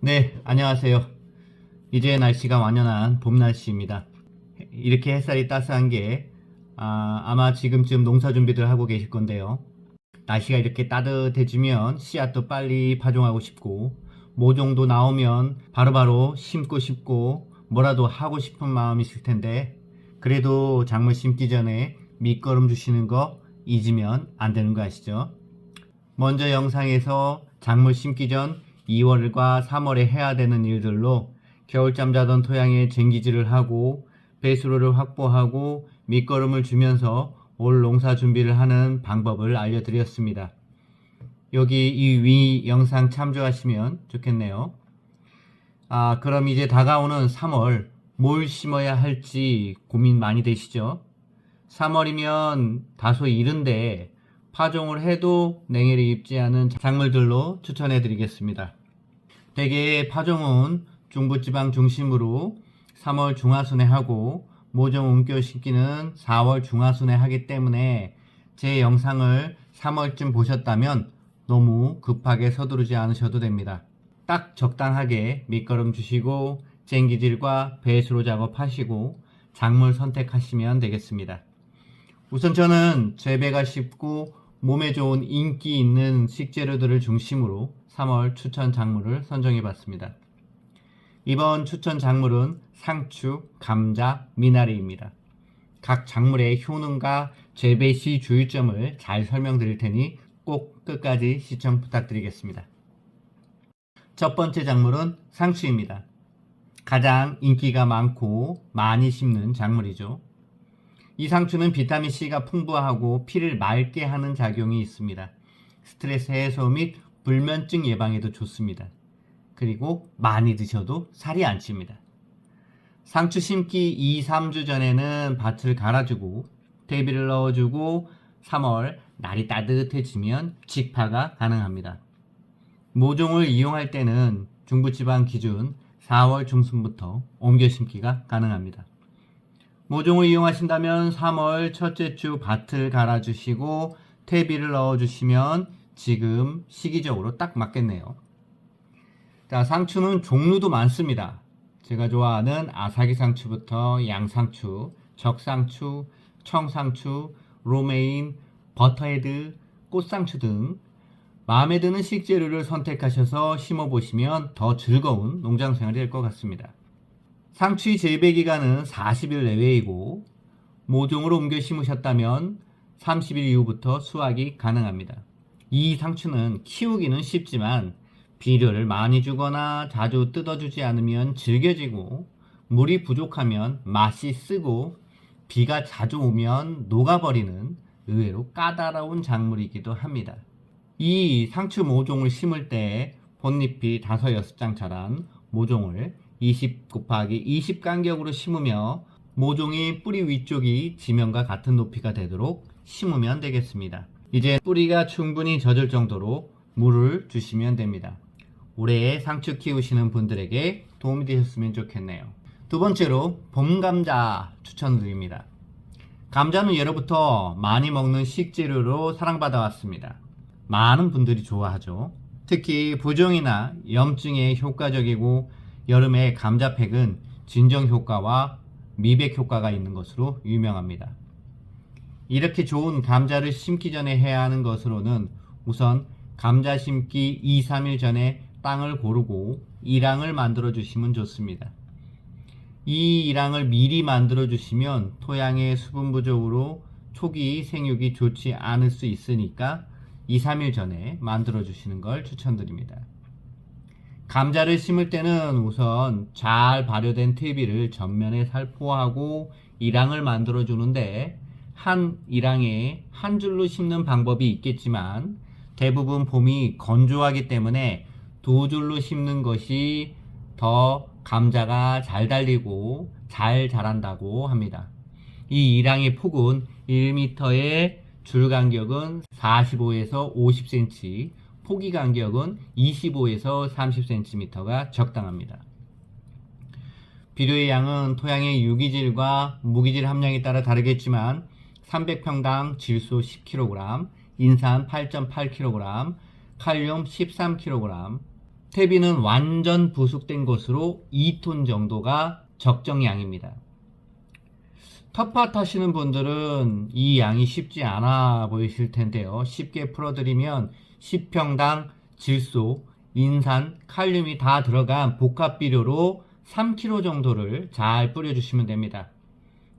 네, 안녕하세요. 이제 날씨가 완연한 봄 날씨입니다. 이렇게 햇살이 따스한 게 아, 마 지금쯤 농사 준비들 하고 계실 건데요. 날씨가 이렇게 따뜻해지면 씨앗도 빨리 파종하고 싶고 모종도 나오면 바로바로 심고 싶고 뭐라도 하고 싶은 마음이 있을 텐데 그래도 작물 심기 전에 밑거름 주시는 거 잊으면 안 되는 거 아시죠? 먼저 영상에서 작물 심기 전 2월과 3월에 해야 되는 일들로 겨울잠 자던 토양에 쟁기질을 하고 배수로를 확보하고 밑거름을 주면서 올 농사 준비를 하는 방법을 알려드렸습니다. 여기 이 위 영상 참조하시면 좋겠네요. 아, 그럼 이제 다가오는 3월 뭘 심어야 할지 고민 많이 되시죠? 3월이면 다소 이른데 파종을 해도 냉해를 입지 않은 작물들로 추천해 드리겠습니다. 대개 파종은 중부지방 중심으로 3월 중하순에 하고 모종 옮겨 심기는 4월 중하순에 하기 때문에 제 영상을 3월쯤 보셨다면 너무 급하게 서두르지 않으셔도 됩니다. 딱 적당하게 밑거름 주시고 쟁기질과 배수로 작업하시고 작물 선택하시면 되겠습니다. 우선 저는 재배가 쉽고 몸에 좋은 인기 있는 식재료들을 중심으로 3월 추천 작물을 선정해 봤습니다. 이번 추천 작물은 상추, 감자, 미나리입니다. 각 작물의 효능과 재배 시 주의점을 잘 설명드릴 테니 꼭 끝까지 시청 부탁드리겠습니다. 첫 번째 작물은 상추입니다. 가장 인기가 많고 많이 심는 작물이죠. 이 상추는 비타민C가 풍부하고 피를 맑게 하는 작용이 있습니다. 스트레스 해소 및 불면증 예방에도 좋습니다. 그리고 많이 드셔도 살이 안 찝니다. 상추 심기 2, 3주 전에는 밭을 갈아주고 대비를 넣어주고 3월 날이 따뜻해지면 직파가 가능합니다. 모종을 이용할 때는 중부지방 기준 4월 중순부터 옮겨 심기가 가능합니다. 모종을 이용하신다면 3월 첫째 주 밭을 갈아주시고 퇴비를 넣어주시면 지금 시기적으로 딱 맞겠네요. 자, 상추는 종류도 많습니다. 제가 좋아하는 아사기 상추부터 양상추, 적상추, 청상추, 로메인, 버터헤드, 꽃상추 등 마음에 드는 식재료를 선택하셔서 심어 보시면 더 즐거운 농장 생활이 될 것 같습니다. 상추의 재배 기간은 40일 내외이고 모종으로 옮겨 심으셨다면 30일 이후부터 수확이 가능합니다. 이 상추는 키우기는 쉽지만 비료를 많이 주거나 자주 뜯어주지 않으면 질겨지고 물이 부족하면 맛이 쓰고 비가 자주 오면 녹아버리는 의외로 까다로운 작물이기도 합니다. 이 상추 모종을 심을 때 본잎이 5, 6장 자란 모종을 20 곱하기 20 간격으로 심으며 모종이 뿌리 위쪽이 지면과 같은 높이가 되도록 심으면 되겠습니다. 이제 뿌리가 충분히 젖을 정도로 물을 주시면 됩니다. 올해 상추 키우시는 분들에게 도움이 되셨으면 좋겠네요. 두 번째로 봄 감자 추천드립니다. 감자는 예로부터 많이 먹는 식재료로 사랑받아 왔습니다. 많은 분들이 좋아하죠. 특히 부종이나 염증에 효과적이고 여름에 감자팩은 진정 효과와 미백 효과가 있는 것으로 유명합니다. 이렇게 좋은 감자를 심기 전에 해야 하는 것으로는 우선 감자 심기 2, 3일 전에 땅을 고르고 이랑을 만들어 주시면 좋습니다. 이 이랑을 미리 만들어 주시면 토양의 수분 부족으로 초기 생육이 좋지 않을 수 있으니까 2, 3일 전에 만들어 주시는 걸 추천드립니다. 감자를 심을 때는 우선 잘 발효된 퇴비를 전면에 살포하고 이랑을 만들어 주는데 한 이랑에 한 줄로 심는 방법이 있겠지만 대부분 봄이 건조하기 때문에 두 줄로 심는 것이 더 감자가 잘 달리고 잘 자란다고 합니다. 이 이랑의 폭은 1m의 줄 간격은 45에서 50cm, 포기 간격은 25에서 30cm가 적당합니다. 비료의 양은 토양의 유기질과 무기질 함량에 따라 다르겠지만 300평당 질소 10kg, 인산 8.8kg, 칼륨 13kg, 퇴비는 완전 부숙된 것으로 2톤 정도가 적정량입니다. 텃밭 하시는 분들은 이 양이 쉽지 않아 보이실 텐데요. 쉽게 풀어드리면 10평당 질소, 인산, 칼륨이 다 들어간 복합 비료로 3kg 정도를 잘 뿌려주시면 됩니다.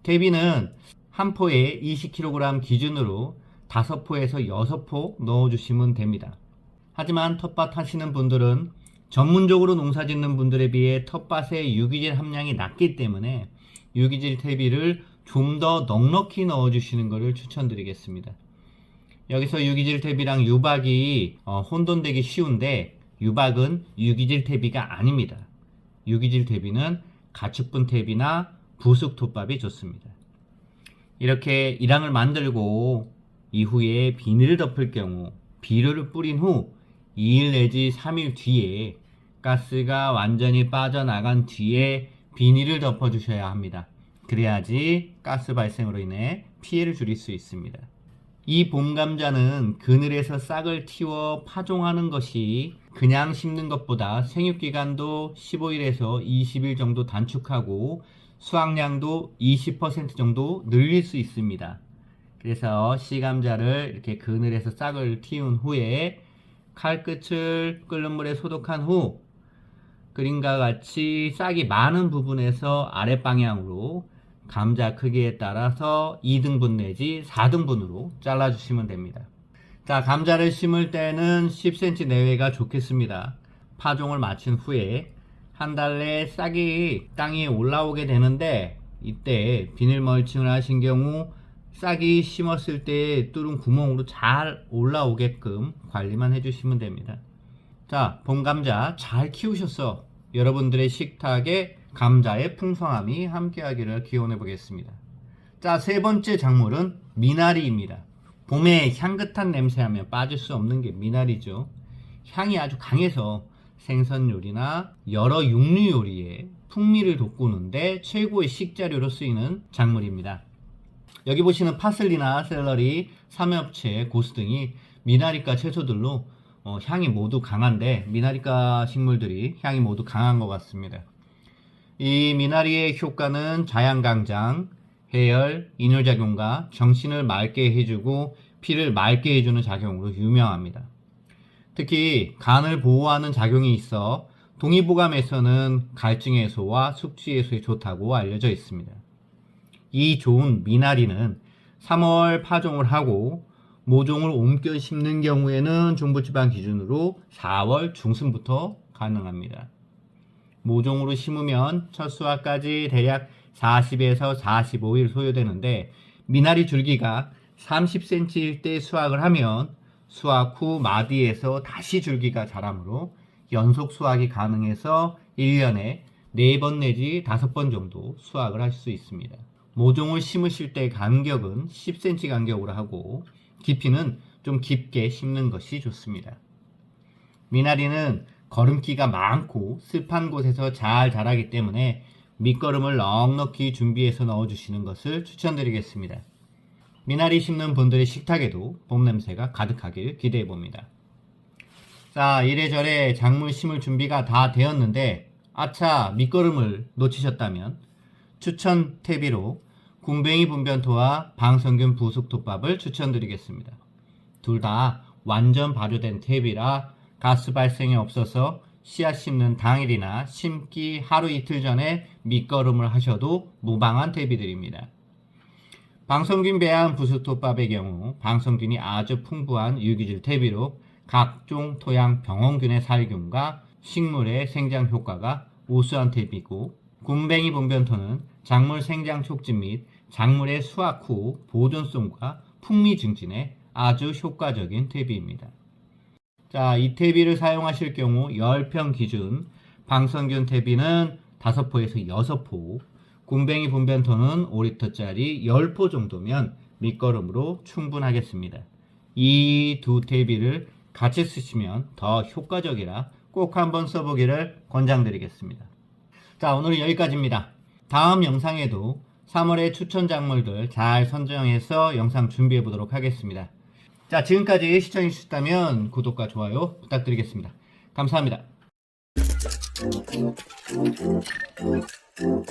퇴비는 한 포에 20kg 기준으로 5포에서 6포 넣어주시면 됩니다. 하지만 텃밭 하시는 분들은 전문적으로 농사 짓는 분들에 비해 텃밭의 유기질 함량이 낮기 때문에 유기질 퇴비를 좀 더 넉넉히 넣어주시는 것을 추천드리겠습니다. 여기서 유기질 퇴비랑 유박이 어, 혼돈되기 쉬운데 유박은 유기질 퇴비가 아닙니다. 유기질 퇴비는 가축분 퇴비나 부숙 톱밥이 좋습니다. 이렇게 일항을 만들고 이후에 비닐을 덮을 경우 비료를 뿌린 후 2일 내지 3일 뒤에 가스가 완전히 빠져나간 뒤에 비닐을 덮어 주셔야 합니다. 그래야지 가스 발생으로 인해 피해를 줄일 수 있습니다. 이 봄 감자는 그늘에서 싹을 틔워 파종하는 것이 그냥 심는 것보다 생육 기간도 15일에서 20일 정도 단축하고 수확량도 20% 정도 늘릴 수 있습니다. 그래서 씨감자를 이렇게 그늘에서 싹을 틔운 후에 칼끝을 끓는 물에 소독한 후 그림과 같이 싹이 많은 부분에서 아랫 방향으로 감자 크기에 따라서 2등분 내지 4등분으로 잘라주시면 됩니다. 자, 감자를 심을 때는 10cm 내외가 좋겠습니다. 파종을 마친 후에 한 달 내에 싹이 땅 위에 올라오게 되는데 이때 비닐 멀칭을 하신 경우 싹이 심었을 때 뚫은 구멍으로 잘 올라오게끔 관리만 해주시면 됩니다. 자, 봄 감자 잘 키우셨어. 여러분들의 식탁에 감자의 풍성함이 함께하기를 기원해 보겠습니다. 자, 세 번째 작물은 미나리입니다. 봄에 향긋한 냄새하면 빠질 수 없는 게 미나리죠. 향이 아주 강해서 생선 요리나 여러 육류 요리에 풍미를 돋구는데 최고의 식재료로 쓰이는 작물입니다. 여기 보시는 파슬리나 샐러리, 삼엽채, 고수 등이 미나리과 채소들로 어, 향이 모두 강한데 미나리과 식물들이 향이 모두 강한 것 같습니다. 이 미나리의 효과는 자양강장, 해열, 인후작용과 정신을 맑게 해주고 피를 맑게 해주는 작용으로 유명합니다. 특히 간을 보호하는 작용이 있어 동의보감에서는 갈증 해소와 숙취 해소에 좋다고 알려져 있습니다. 이 좋은 미나리는 3월 파종을 하고 모종을 옮겨 심는 경우에는 중부지방 기준으로 4월 중순부터 가능합니다. 모종으로 심으면 첫 수확까지 대략 40에서 45일 소요되는데 미나리 줄기가 30cm일 때 수확을 하면 수확 후 마디에서 다시 줄기가 자라므로 연속 수확이 가능해서 1년에 4번 내지 5번 정도 수확을 할 수 있습니다. 모종을 심으실 때 간격은 10cm 간격으로 하고 깊이는 좀 깊게 심는 것이 좋습니다. 미나리는 거름기가 많고 습한 곳에서 잘 자라기 때문에 밑거름을 넉넉히 준비해서 넣어주시는 것을 추천드리겠습니다. 미나리 심는 분들의 식탁에도 봄 냄새가 가득하길 기대해 봅니다. 자, 이래저래 작물 심을 준비가 다 되었는데, 아차, 밑거름을 놓치셨다면, 추천 퇴비로 군뱅이 분변토와 방성균 부숙톱밥을 추천드리겠습니다. 둘 다 완전 발효된 퇴비라 가스 발생이 없어서 씨앗 심는 당일이나 심기 하루 이틀 전에 밑거름을 하셔도 무방한 퇴비들입니다. 방성균 배합 부수톱밥의 경우 방성균이 아주 풍부한 유기질 퇴비로 각종 토양 병원균의 살균과 식물의 생장 효과가 우수한 퇴비고 군뱅이 분변토는 작물 생장 촉진 및 작물의 수확 후 보존성과 풍미 증진에 아주 효과적인 퇴비입니다. 자, 이 퇴비를 사용하실 경우 10평 기준 방성균 퇴비는 5포에서 6포, 굼벵이 분변토는 5리터짜리 10포 정도면 밑거름으로 충분하겠습니다. 이 두 퇴비를 같이 쓰시면 더 효과적이라 꼭 한번 써보기를 권장드리겠습니다. 자, 오늘은 여기까지입니다. 다음 영상에도 3월의 추천 작물들 잘 선정해서 영상 준비해 보도록 하겠습니다. 자, 지금까지 시청해 주셨다면 구독과 좋아요 부탁드리겠습니다. 감사합니다. Thank